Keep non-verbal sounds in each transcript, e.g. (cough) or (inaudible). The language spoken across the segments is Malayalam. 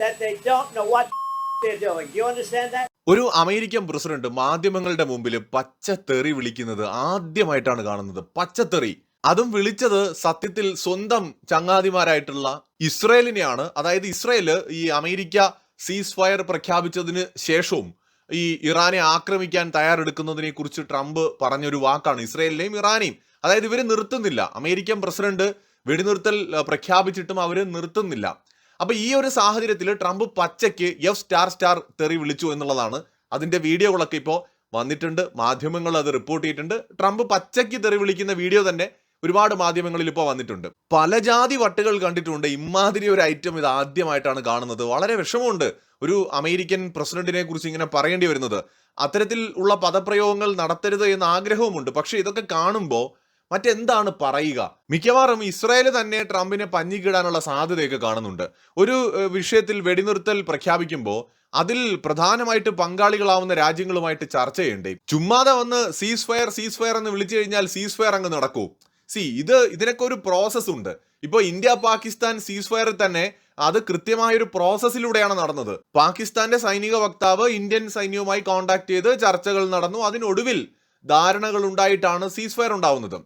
that they don't know what (laughs) they're doing. Do you understand that? ഒരു അമേരിക്കൻ പ്രസിഡന്റ് മാധ്യമങ്ങളുടെ മുമ്പിൽ പച്ചത്തെറി വിളിക്കുന്നത് ആദ്യമായിട്ടാണ് കാണുന്നത്. പച്ചത്തെറി. അതും വിളിച്ചത് സത്യത്തിൽ സ്വന്തം ചങ്ങാതിമാരായിട്ടുള്ള ഇസ്രയേലിനെയാണ്. അതായത് ഇസ്രയേൽ ഈ അമേരിക്ക സീസ് ഫയർ പ്രഖ്യാപിച്ചതിന് ശേഷവും ഈ ഇറാനെ ആക്രമിക്കാൻ തയ്യാറെടുക്കുന്നതിനെ കുറിച്ച് ട്രംപ് പറഞ്ഞൊരു വാക്കാണ്. ഇസ്രയേലിനെയും ഇറാനെയും. അതായത് ഇവർ നിർത്തുന്നില്ല. അമേരിക്കൻ പ്രസിഡന്റ് വെടിനിർത്തൽ പ്രഖ്യാപിച്ചിട്ടും അവർ നിർത്തുന്നില്ല. അപ്പൊ ഈ ഒരു സാഹചര്യത്തിൽ ട്രംപ് പച്ചയ്ക്ക് എഫ് സ്റ്റാർ സ്റ്റാർ തെറി വിളിച്ചു എന്നുള്ളതാണ് അതിന്റെ വീഡിയോകളൊക്കെ ഇപ്പോൾ വന്നിട്ടുണ്ട്. മാധ്യമങ്ങൾ അത് റിപ്പോർട്ട് ചെയ്തിട്ടുണ്ട്. ട്രംപ് പച്ചയ്ക്ക് തെറി വിളിക്കുന്ന വീഡിയോ തന്നെ ഒരുപാട് മാധ്യമങ്ങളിൽ ഇപ്പോൾ വന്നിട്ടുണ്ട്. പല ജാതി വട്ടുകൾ കണ്ടിട്ടുണ്ട്. ഇമാതിരി ഒരു ഐറ്റം ഇത് ആദ്യമായിട്ടാണ് കാണുന്നത്. വളരെ വിഷമമുണ്ട് ഒരു അമേരിക്കൻ പ്രസിഡന്റിനെ കുറിച്ച് ഇങ്ങനെ പറയേണ്ടി വരുന്നത്. അത്തരത്തിൽ ഉള്ള പദപ്രയോഗങ്ങൾ നടത്തരുത് എന്ന ആഗ്രഹവുമുണ്ട്. പക്ഷെ ഇതൊക്കെ കാണുമ്പോൾ മറ്റെന്താണ് പറയുക? മിക്കവാറും ഇസ്രായേൽ തന്നെ ട്രംപിനെ പഞ്ഞിക്കിടാനുള്ള സാധ്യതയൊക്കെ കാണുന്നുണ്ട്. ഒരു വിഷയത്തിൽ വെടിനിർത്തൽ പ്രഖ്യാപിക്കുമ്പോൾ അതിൽ പ്രധാനമായിട്ട് പങ്കാളികളാവുന്ന രാജ്യങ്ങളുമായിട്ട് ചർച്ച ചെയ്യണ്ടേ ചുമ്മാതെ വന്ന് സീസ് ഫയർ സീസ് ഫയർ എന്ന് വിളിച്ചു കഴിഞ്ഞാൽ സീസ് ഫയർ അങ്ങ് നടക്കൂ. സി ഇത് ഇതിനൊക്കെ ഒരു പ്രോസസ് ഉണ്ട്. ഇപ്പോൾ ഇന്ത്യ പാകിസ്ഥാൻ സീസ് ഫയറിൽ തന്നെ അത് കൃത്യമായ ഒരു പ്രോസസ്സിലൂടെയാണ് നടന്നത്. പാകിസ്ഥാന്റെ സൈനിക വക്താവ് ഇന്ത്യൻ സൈന്യവുമായി കോൺടാക്ട് ചെയ്ത് ചർച്ചകൾ നടന്നു. അതിനൊടുവിൽ ധാരണകൾ ഉണ്ടായിട്ടാണ് സീസ് ഫയർ ഉണ്ടാവുന്നത്.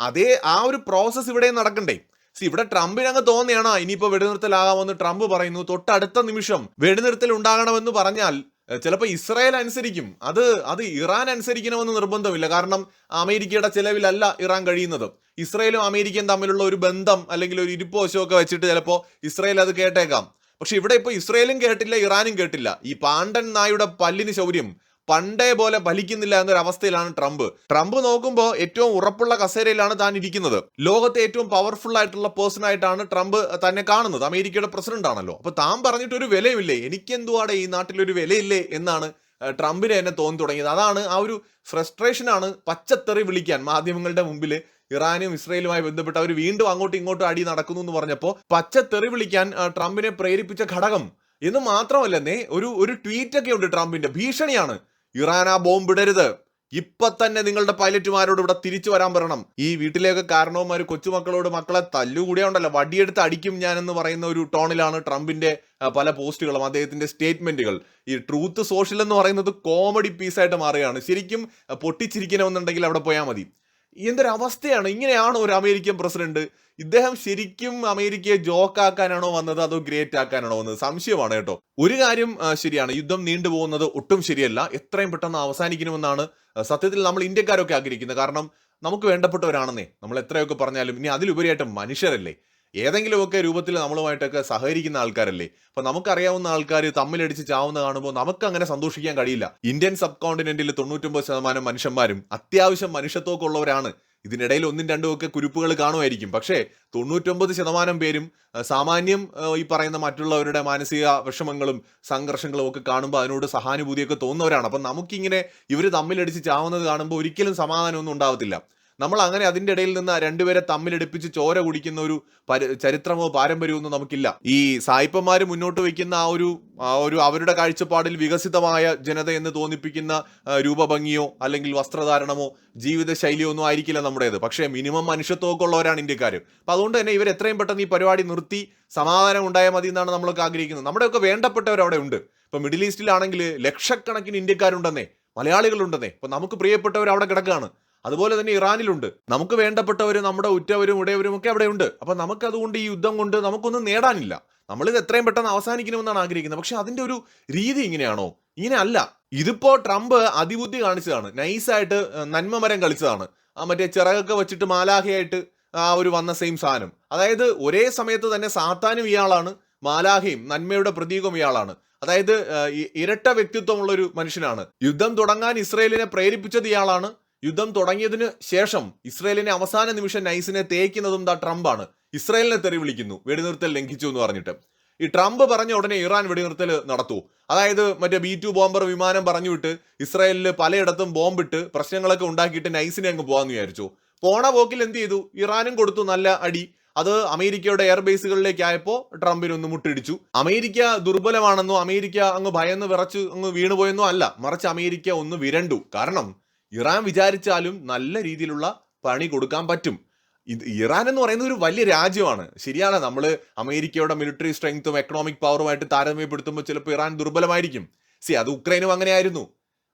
അതേ ആ ഒരു പ്രോസസ്സ് ഇവിടെ നടക്കണ്ടേ. സി ഇവിടെ ട്രംപിനങ്ങ് തോന്നിയാണോ തോന്നിയാണ് ഇനിയിപ്പോ വെടിനിർത്തലാകാമെന്ന് ട്രംപ് പറയുന്നു. തൊട്ടടുത്ത നിമിഷം വെടിനിർത്തൽ ഉണ്ടാകണമെന്ന് പറഞ്ഞാൽ ചിലപ്പോൾ ഇസ്രായേൽ അനുസരിക്കും. അത് അത് ഇറാൻ അനുസരിക്കണമെന്ന് നിർബന്ധമില്ല. കാരണം അമേരിക്കയുടെ ചെലവിലല്ല ഇറാൻ കഴിയുന്നത്. ഇസ്രായേലും അമേരിക്കയും തമ്മിലുള്ള ഒരു ബന്ധം അല്ലെങ്കിൽ ഒരു ഇരിപ്പോശോ ഒക്കെ വെച്ചിട്ട് ചിലപ്പോൾ ഇസ്രായേൽ അത് കേട്ടേക്കാം. പക്ഷെ ഇവിടെ ഇപ്പോൾ ഇസ്രായേലും കേട്ടില്ല ഇറാനും കേട്ടില്ല. ഈ പാണ്ഡൻ നായുടെ പല്ലിന് ശൗര്യം പണ്ടേ പോലെ ഫലിക്കുന്നില്ല എന്നൊരവസ്ഥയിലാണ് ട്രംപ്. ട്രംപ് നോക്കുമ്പോൾ ഏറ്റവും ഉറപ്പുള്ള കസേരയിലാണ് താൻ ഇരിക്കുന്നത്. ലോകത്തെ ഏറ്റവും പവർഫുൾ ആയിട്ടുള്ള പേഴ്സൺ ആയിട്ടാണ് ട്രംപ് തന്നെ കാണുന്നത്. അമേരിക്കയുടെ പ്രസിഡന്റ് ആണല്ലോ. അപ്പൊ താൻ പറഞ്ഞിട്ട് ഒരു വിലയുമില്ലേ? എനിക്കെന്തുവാടെ ഈ നാട്ടിൽ ഒരു വിലയില്ലേ എന്നാണ് ട്രംപിനെ എന്നെ തോന്നി തുടങ്ങിയത്. അതാണ് ആ ഒരു ഫ്രസ്ട്രേഷനാണ് പച്ചത്തെറി വിളിക്കാൻ മാധ്യമങ്ങളുടെ മുമ്പിൽ ഇറാനും ഇസ്രയേലുമായി ബന്ധപ്പെട്ട് അവർ വീണ്ടും അങ്ങോട്ടും ഇങ്ങോട്ടും അടി നടക്കുന്നു എന്ന് പറഞ്ഞപ്പോൾ പച്ചത്തെറി വിളിക്കാൻ ട്രംപിനെ പ്രേരിപ്പിച്ച ഘടകം എന്ന് മാത്രമല്ലെന്നേ ഒരു ഒരു ട്വീറ്റ് ഒക്കെ ഉണ്ട് ട്രംപിന്റെ. ഭീഷണിയാണ്. ഇറാൻ ആ ബോംബ് ഇടരുത്. ഇപ്പൊ തന്നെ നിങ്ങളുടെ പൈലറ്റുമാരോട് ഇവിടെ തിരിച്ചു വരാൻ പറയണം. ഈ വീട്ടിലേക്ക് കാരണവന്മാർ കൊച്ചുമക്കളോട് മക്കളെ തല്ലുകൂടിയുണ്ടല്ലോ വടിയെടുത്ത് അടിക്കും ഞാൻ എന്ന് പറയുന്ന ഒരു ടോണിലാണ് ട്രംപിന്റെ പല പോസ്റ്റുകളും അദ്ദേഹത്തിന്റെ സ്റ്റേറ്റ്മെന്റുകൾ. ഈ ട്രൂത്ത് സോഷ്യൽ എന്ന് പറയുന്നത് കോമഡി പീസായിട്ട് മാറുകയാണ്. ശരിക്കും പൊട്ടിച്ചിരിക്കണമെന്നുണ്ടെങ്കിൽ അവിടെ പോയാൽ മതി. എന്തൊരു അവസ്ഥയാണ് ഇങ്ങനെയാണ് ഒരു അമേരിക്കൻ പ്രസിഡന്റ് ഇദ്ദേഹം ശരിക്കും അമേരിക്കയെ ജോക്കാക്കാനാണോ വന്നത് അതോ ഗ്രേറ്റ് ആക്കാനാണോ വന്നത്? സംശയമാണ് കേട്ടോ. ഒരു കാര്യം ശരിയാണ്. യുദ്ധം നീണ്ടുപോകുന്നത് ഒട്ടും ശരിയല്ല. എത്രയും പെട്ടെന്ന് അവസാനിക്കണമെന്നാണ് സത്യത്തിൽ നമ്മൾ ഇന്ത്യക്കാരൊക്കെ ആഗ്രഹിക്കുന്നത്. കാരണം നമുക്ക് വേണ്ടപ്പെട്ടവരാണെന്നേ. നമ്മൾ എത്രയൊക്കെ പറഞ്ഞാലും ഇനി അതിലുപരിയായിട്ട് മനുഷ്യരല്ലേ. ഏതെങ്കിലുമൊക്കെ രൂപത്തിൽ നമ്മളുമായിട്ടൊക്കെ സഹകരിക്കുന്ന ആൾക്കാരല്ലേ? അപ്പൊ നമുക്കറിയാവുന്ന ആൾക്കാർ തമ്മിലടിച്ച് ചാവുന്ന കാണുമ്പോൾ നമുക്ക് അങ്ങനെ സന്തോഷിക്കാൻ കഴിയില്ല. ഇന്ത്യൻ സബ് കോണ്ടിനെന്റിൽ തൊണ്ണൂറ്റൊമ്പത് ശതമാനം മനുഷ്യന്മാരും അത്യാവശ്യം മനുഷ്യത്വമൊക്കെ ഉള്ളവരാണ് ഇതിനിടയിൽ ഒന്നും രണ്ടും ഒക്കെ കുരുപ്പുകൾ കാണുമായിരിക്കും. പക്ഷേ തൊണ്ണൂറ്റൊമ്പത് ശതമാനം പേരും സാമാന്യം ഈ പറയുന്ന മറ്റുള്ളവരുടെ മാനസിക വിഷമങ്ങളും സംഘർഷങ്ങളും ഒക്കെ കാണുമ്പോൾ അതിനോട് സഹാനുഭൂതിയൊക്കെ തോന്നുന്നവരാണ്. അപ്പം നമുക്കിങ്ങനെ ഇവർ തമ്മിലടിച്ച് ചാവുന്നത് കാണുമ്പോൾ ഒരിക്കലും സമാധാനമൊന്നും ഉണ്ടാവത്തില്ല. നമ്മൾ അങ്ങനെ അതിന്റെ ഇടയിൽ നിന്ന് രണ്ടുപേരെ തമ്മിലെടുപ്പിച്ച് ചോര കുടിക്കുന്ന ഒരു ചരിത്രമോ പാരമ്പര്യമോ ഒന്നും നമുക്കില്ല. ഈ സായിപ്പന്മാർ മുന്നോട്ട് വയ്ക്കുന്ന ആ ഒരു ആ ഒരു അവരുടെ കാഴ്ചപ്പാടിൽ വികസിതമായ ജനത എന്ന് തോന്നിപ്പിക്കുന്ന രൂപഭംഗിയോ അല്ലെങ്കിൽ വസ്ത്രധാരണമോ ജീവിതശൈലിയോ ഒന്നും ആയിരിക്കില്ല നമ്മുടേത്. പക്ഷേ മിനിമം മനുഷ്യത്വമൊക്കെ ഉള്ളവരാണ് ഇന്ത്യക്കാർ അപ്പം അതുകൊണ്ട് തന്നെ ഇവർ എത്രയും പെട്ടെന്ന് ഈ പരിപാടി നിർത്തി സമാധാനം ഉണ്ടായാൽ മതി എന്നാണ് നമ്മളൊക്കെ ആഗ്രഹിക്കുന്നത്. നമ്മുടെയൊക്കെ വേണ്ടപ്പെട്ടവർ അവിടെ ഉണ്ട്. ഇപ്പം മിഡിൽ ഈസ്റ്റിലാണെങ്കിൽ ലക്ഷക്കണക്കിന് ഇന്ത്യക്കാരുണ്ടെന്നേ മലയാളികളുണ്ടെന്നേ. ഇപ്പം നമുക്ക് പ്രിയപ്പെട്ടവർ അവിടെ കിടക്കുകയാണ്. അതുപോലെ തന്നെ ഇറാനിലുണ്ട്. നമുക്ക് വേണ്ടപ്പെട്ടവരും നമ്മുടെ ഉറ്റവരും ഉടയവരും ഒക്കെ അവിടെയുണ്ട്. അപ്പൊ നമുക്ക് അതുകൊണ്ട് ഈ യുദ്ധം കൊണ്ട് നമുക്കൊന്നും നേടാനില്ല. നമ്മളിത് എത്രയും പെട്ടെന്ന് അവസാനിക്കണമെന്നാണ് ആഗ്രഹിക്കുന്നത്. പക്ഷെ അതിന്റെ ഒരു രീതി ഇങ്ങനെയാണോ? ഇങ്ങനെ അല്ല. ഇതിപ്പോ ട്രംപ് അതിബുദ്ധി കാണിച്ചതാണ്. നൈസായിട്ട് നന്മ മരം കളിച്ചതാണ്. ആ മറ്റേ ചിറകൊക്കെ വെച്ചിട്ട് മാലാഹയായിട്ട് ആ ഒരു വന്ന സെയിം സാധനം. അതായത് ഒരേ സമയത്ത് തന്നെ സാത്താനും ഇയാളാണ്. മാലാഹയും നന്മയുടെ പ്രതീകവും ഇയാളാണ്. അതായത് ഇരട്ട വ്യക്തിത്വമുള്ള ഒരു മനുഷ്യനാണ്. യുദ്ധം തുടങ്ങാൻ ഇസ്രയേലിനെ പ്രേരിപ്പിച്ചത് ഇയാളാണ്. യുദ്ധം തുടങ്ങിയതിന് ശേഷം ഇസ്രയേലിനെ അവസാന നിമിഷം നൈസിനെ തേക്കുന്നതും ദ ട്രംപാണ്. ഇസ്രയേലിനെ തെറി വിളിക്കുന്നു വെടിനിർത്തൽ ലംഘിച്ചു എന്ന് പറഞ്ഞിട്ട്. ഈ ട്രംപ് പറഞ്ഞ ഉടനെ ഇറാൻ വെടിനിർത്തൽ നടത്തൂ. അതായത് മറ്റേ ബി ടു ബോംബർ വിമാനം പറഞ്ഞു വിട്ട് ഇസ്രായേലിൽ പലയിടത്തും ബോംബിട്ട് പ്രശ്നങ്ങളൊക്കെ ഉണ്ടാക്കിയിട്ട് നൈസിനെ അങ്ങ് പോകാമെന്ന് വിചാരിച്ചു. പോണ പോക്കിൽ എന്ത് ചെയ്തു? ഇറാനും കൊടുത്തു നല്ല അടി. അത് അമേരിക്കയുടെ എയർബേസുകളിലേക്ക് ആയപ്പോൾ ട്രംപിനൊന്ന് മുട്ടിടിച്ചു. അമേരിക്ക ദുർബലമാണെന്നോ അമേരിക്ക അങ്ങ് ഭയന്ന് വിറച്ച് അങ്ങ് വീണുപോയെന്നോ അല്ല. മറിച്ച് അമേരിക്ക ഒന്ന് വിരണ്ടു. കാരണം ഇറാൻ വിചാരിച്ചാലും നല്ല രീതിയിലുള്ള പണി കൊടുക്കാൻ പറ്റും. ഇത് ഇറാൻ എന്ന് പറയുന്നത് ഒരു വലിയ രാജ്യമാണ്. ശരിയാണ് നമ്മൾ അമേരിക്കയുടെ മിലിറ്ററി സ്ട്രെങ്ത്തും എക്കണോമിക് പവറുമായിട്ട് താരതമ്യപ്പെടുത്തുമ്പോൾ ചിലപ്പോൾ ഇറാൻ ദുർബലമായിരിക്കും. സി അത് ഉക്രൈനും അങ്ങനെയായിരുന്നു.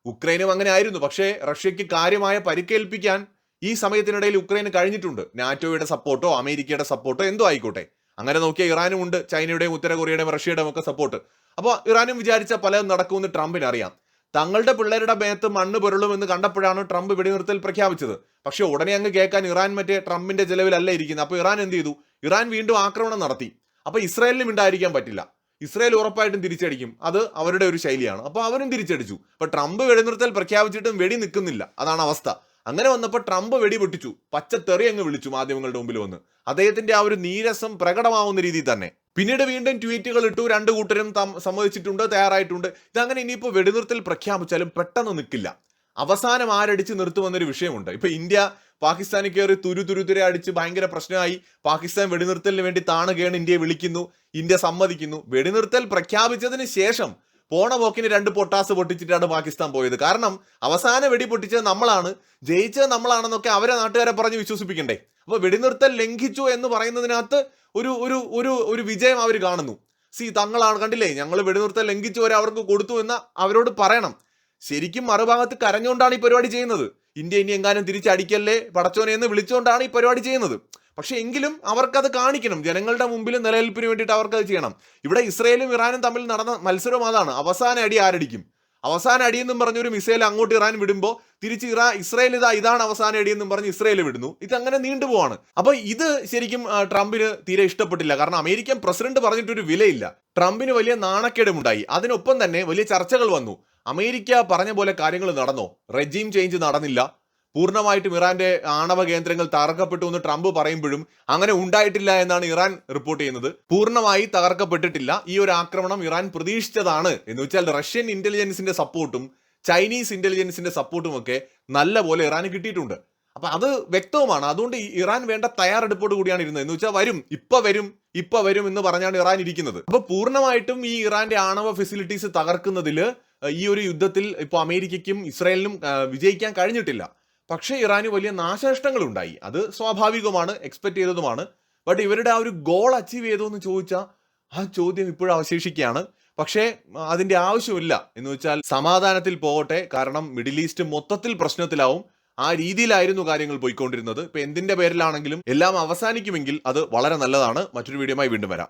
ഉക്രൈനും അങ്ങനെ ആയിരുന്നു പക്ഷേ റഷ്യക്ക് കാര്യമായ പരിക്കേൽപ്പിക്കാൻ ഈ സമയത്തിനിടയിൽ ഉക്രൈന് കഴിഞ്ഞിട്ടുണ്ട്. നാറ്റോയുടെ സപ്പോർട്ടോ അമേരിക്കയുടെ സപ്പോർട്ടോ എന്തോ ആയിക്കോട്ടെ. അങ്ങനെ നോക്കിയാൽ ഇറാനും ഉണ്ട് ചൈനയുടെയും ഉത്തര കൊറിയയുടെയും റഷ്യയുടെയും ഒക്കെ സപ്പോർട്ട് അപ്പോൾ ഇറാനും വിചാരിച്ച പലതും നടക്കുമെന്ന് ട്രംപിന് അറിയാം തങ്ങളുടെ പിള്ളേരുടെ മേത്ത് മണ്ണ് പുരളുമെന്ന് കണ്ടപ്പോഴാണ് ട്രംപ് വെടിനിർത്തൽ പ്രഖ്യാപിച്ചത്. പക്ഷേ ഉടനെ അങ്ങ് കേൾക്കാൻ ഇറാൻ മറ്റേ ട്രംപിന്റെ ചെലവിലല്ല ഇരിക്കുന്നത് അപ്പോൾ ഇറാൻ എന്ത് ചെയ്തു? ഇറാൻ വീണ്ടും ആക്രമണം നടത്തി. അപ്പോൾ ഇസ്രായേലിനും ഉണ്ടായിരിക്കാൻ പറ്റില്ല. ഇസ്രായേൽ ഉറപ്പായിട്ടും തിരിച്ചടിക്കും. അത് അവരുടെ ഒരു ശൈലിയാണ്. അപ്പോൾ അവരും തിരിച്ചടിച്ചു. അപ്പോൾ ട്രംപ് വെടിനിർത്തൽ പ്രഖ്യാപിച്ചിട്ടും വെടി നിൽക്കുന്നില്ല. അതാണ് അവസ്ഥ. അങ്ങനെ വന്നപ്പോൾ ട്രംപ് വെടി പൊട്ടിച്ചു. പച്ചത്തെറി അങ്ങ് വിളിച്ചു മാധ്യമങ്ങളുടെ മുമ്പിൽ വന്ന്. അദ്ദേഹത്തിന്റെ ആ ഒരു നീരസം പ്രകടമാവുന്ന രീതിയിൽ തന്നെ. പിന്നീട് വീണ്ടും ട്വീറ്റുകൾ ഇട്ടു. രണ്ട് കൂട്ടരും സമ്മതിച്ചിട്ടുണ്ട് തയ്യാറായിട്ടുണ്ട്. ഇതങ്ങനെ ഇനിയിപ്പോൾ വെടിനിർത്തൽ പ്രഖ്യാപിച്ചാലും പെട്ടെന്ന് നിൽക്കില്ല അവസാനം ആരടിച്ച് നിർത്തുമെന്നൊരു വിഷയമുണ്ട്. ഇപ്പൊ ഇന്ത്യ പാകിസ്ഥാനിൽ കയറി തുരു തുരു തുര അടിച്ച് ഭയങ്കര പ്രശ്നമായി. പാകിസ്ഥാൻ വെടിനിർത്തലിന് വേണ്ടി താണുകയാണ് ഇന്ത്യയെ വിളിക്കുന്നു. ഇന്ത്യ സമ്മതിക്കുന്നു. വെടിനിർത്തൽ പ്രഖ്യാപിച്ചതിന് ശേഷം പോണ പോക്കിന് രണ്ട് പൊട്ടാസ് പൊട്ടിച്ചിട്ടാണ് പാകിസ്ഥാൻ പോയത്. കാരണം അവസാന വെടി പൊട്ടിച്ചത് നമ്മളാണ് ജയിച്ചത് നമ്മളാണെന്നൊക്കെ അവരെ നാട്ടുകാരെ പറഞ്ഞ് വിശ്വസിപ്പിക്കണ്ടേ? അപ്പൊ വെടിനിർത്തൽ ലംഘിച്ചു എന്ന് പറയുന്നതിനകത്ത് ഒരു ഒരു ഒരു ഒരു വിജയം അവർ കാണുന്നു. സി തങ്ങളാണ് കണ്ടില്ലേ? ഞങ്ങൾ വെടിനിർത്തൽ ലംഘിച്ചു വരെ അവർക്ക് കൊടുത്തു എന്ന് അവരോട് പറയണം. ശരിക്കും മറുഭാഗത്ത് കരഞ്ഞുകൊണ്ടാണ് ഈ പരിപാടി ചെയ്യുന്നത്. ഇന്ത്യ ഇനി എങ്ങാനും തിരിച്ചടിക്കല്ലേ? പടച്ചോനെ എന്ന് വിളിച്ചുകൊണ്ടാണ് ഈ പരിപാടി ചെയ്യുന്നത്. പക്ഷെ എങ്കിലും അവർക്കത് കാണിക്കണം. ജനങ്ങളുടെ മുമ്പിൽ നിലനിൽപ്പിന് വേണ്ടിയിട്ട് അവർക്കത് ചെയ്യണം. ഇവിടെ ഇസ്രയേലും ഇറാനും തമ്മിൽ നടന്ന മത്സരം അതാണ്. അവസാന അടി ആരടിക്കും? അവസാന അടിയെന്നും പറഞ്ഞൊരു മിസൈൽ അങ്ങോട്ട് ഇറാൻ വിടുമ്പോൾ തിരിച്ച് ഇറാ ഇസ്രയേൽ ഇതാ ഇതാണ് അവസാന അടിയെന്നും പറഞ്ഞ് ഇസ്രയേൽ വിടുന്നു. ഇത് അങ്ങനെ നീണ്ടുപോവാണ് അപ്പൊ ഇത് ശരിക്കും ട്രംപിന് തീരെ ഇഷ്ടപ്പെട്ടില്ല. കാരണം അമേരിക്കൻ പ്രസിഡന്റ് പറഞ്ഞിട്ടൊരു വിലയില്ല. ട്രംപിന് വലിയ നാണക്കേടുമുണ്ടായി. അതിനൊപ്പം തന്നെ വലിയ ചർച്ചകൾ വന്നു. അമേരിക്ക പറഞ്ഞ പോലെ കാര്യങ്ങൾ നടന്നോ? റെജീം ചേഞ്ച് നടന്നില്ല. പൂർണമായിട്ടും ഇറാന്റെ ആണവ കേന്ദ്രങ്ങൾ തകർക്കപ്പെട്ടു എന്ന് ട്രംപ് പറയുമ്പോഴും അങ്ങനെ ഉണ്ടായിട്ടില്ല എന്നാണ് ഇറാൻ റിപ്പോർട്ട് ചെയ്യുന്നത്. പൂർണമായി തകർക്കപ്പെട്ടിട്ടില്ല. ഈ ഒരു ആക്രമണം ഇറാൻ പ്രതീക്ഷിച്ചതാണ്. എന്ന് വെച്ചാൽ റഷ്യൻ ഇന്റലിജൻസിന്റെ സപ്പോർട്ടും ചൈനീസ് ഇന്റലിജൻസിന്റെ സപ്പോർട്ടും ഒക്കെ നല്ല പോലെ ഇറാന് കിട്ടിയിട്ടുണ്ട്. അപ്പൊ അത് വ്യക്തവുമാണ്. അതുകൊണ്ട് ഇറാൻ വേണ്ട തയ്യാറെടുപ്പോട് കൂടിയാണ് ഇരുന്നത്. എന്ന് വെച്ചാൽ വരും. ഇപ്പൊ വരും. ഇപ്പൊ വരും എന്ന് പറഞ്ഞാണ് ഇറാൻ ഇരിക്കുന്നത്. അപ്പൊ പൂർണമായിട്ടും ഈ ഇറാന്റെ ആണവ ഫെസിലിറ്റീസ് തകർക്കുന്നതിൽ ഈ ഒരു യുദ്ധത്തിൽ ഇപ്പോൾ അമേരിക്കയ്ക്കും ഇസ്രായേലിനും വിജയിക്കാൻ കഴിഞ്ഞിട്ടില്ല. പക്ഷേ ഇറാന് വലിയ നാശനഷ്ടങ്ങൾ ഉണ്ടായി അത് സ്വാഭാവികമാണ് എക്സ്പെക്ട് ചെയ്തതുമാണ്. ബട്ട് ഇവരുടെ ആ ഒരു ഗോൾ അച്ചീവ് ചെയ്തോ എന്ന് ചോദിച്ചാൽ ആ ചോദ്യം ഇപ്പോഴും അവശേഷിക്കുകയാണ്. പക്ഷേ അതിന്റെ ആവശ്യമില്ല എന്ന് വെച്ചാൽ സമാധാനത്തിൽ പോകട്ടെ. കാരണം മിഡിൽ ഈസ്റ്റ് മൊത്തത്തിൽ പ്രശ്നത്തിലാവും. ആ രീതിയിലായിരുന്നു കാര്യങ്ങൾ പോയിക്കൊണ്ടിരുന്നത്. ഇപ്പൊ എന്തിന്റെ പേരിലാണെങ്കിലും എല്ലാം അവസാനിക്കുമെങ്കിൽ അത് വളരെ നല്ലതാണ്. മറ്റൊരു വീഡിയോയുമായി വീണ്ടും വരാം.